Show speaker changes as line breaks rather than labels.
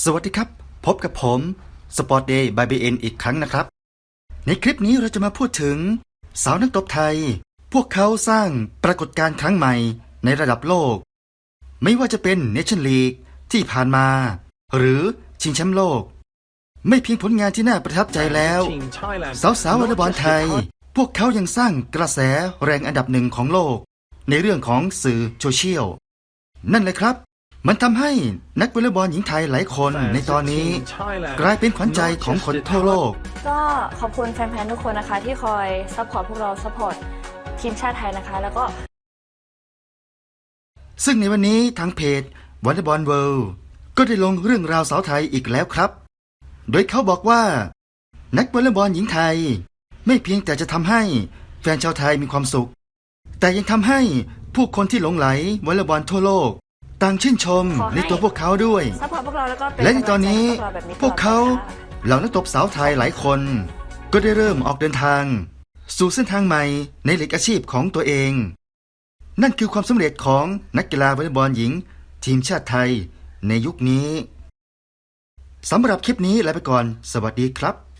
สวัสดีครับ พบกับผมสปอร์ตเดย์บายบีเอ็นอีกครั้งนะครับ ในคลิปนี้เราจะมาพูดถึง สาวนักตบไทย พวกเขาสร้างปรากฏการณ์ครั้งใหม่ในระดับโลก ไม่ว่าจะเป็นเนชั่นลีกที่ผ่านมา หรือชิงแชมป์โลก ไม่เพียงผลงานที่น่าประทับใจแล้ว สาวสาววอลเลย์บอลไทย พวกเขายังสร้างกระแสแรงอันดับหนึ่งของโลก ในเรื่องของสื่อโซเชียลนั่นเลยครับ มันทำให้นักวอลเลย์บอลหญิงไทยหลายคนในตอนนี้ กลายเป็นขวัญใจของคนทั่วโลก
ก็ขอบคุณแฟนๆทุกคนนะคะ ที่คอยซัพพอร์ตพวกเราซัพพอร์ตทีมชาติไทยนะคะ แล้วก็
ซึ่งในวันนี้ทางเพจวอลเลย์บอลเวิลด์ก็ได้ลงเรื่องราวสาวไทยอีกแล้วครับ โดยเขาบอกว่า นักวอลเลย์บอลหญิงไทย ไม่เพียงแต่จะทำให้แฟนชาวไทยมีความสุข แต่ยังทำให้ผู้คนที่หลงไหลวอลเลย์บอลทั่วโลก ต่างชื่นชม
ขอให้
ในตัวพวกเขาด้วย
ซัพพอร์ตพวกเราแล้วก็เป็น
และในตอนนี้
กำลังใจให้พวกเราแบบนี้
พวกเขา
ตลอดไปค่ะ
เหล่านักตบสาวไทยหลายคน ก็ได้เริ่มออกเดินทาง สู่เส้นทางใหม่ในหลีกอาชีพของตัวเอง นั่นคือความสำเร็จของนักกีฬาวอลเลย์บอลหญิง ทีมชาติไทยในยุคนี้สำหรับคลิปนี้ลาไปก่อน สวัสดีครับ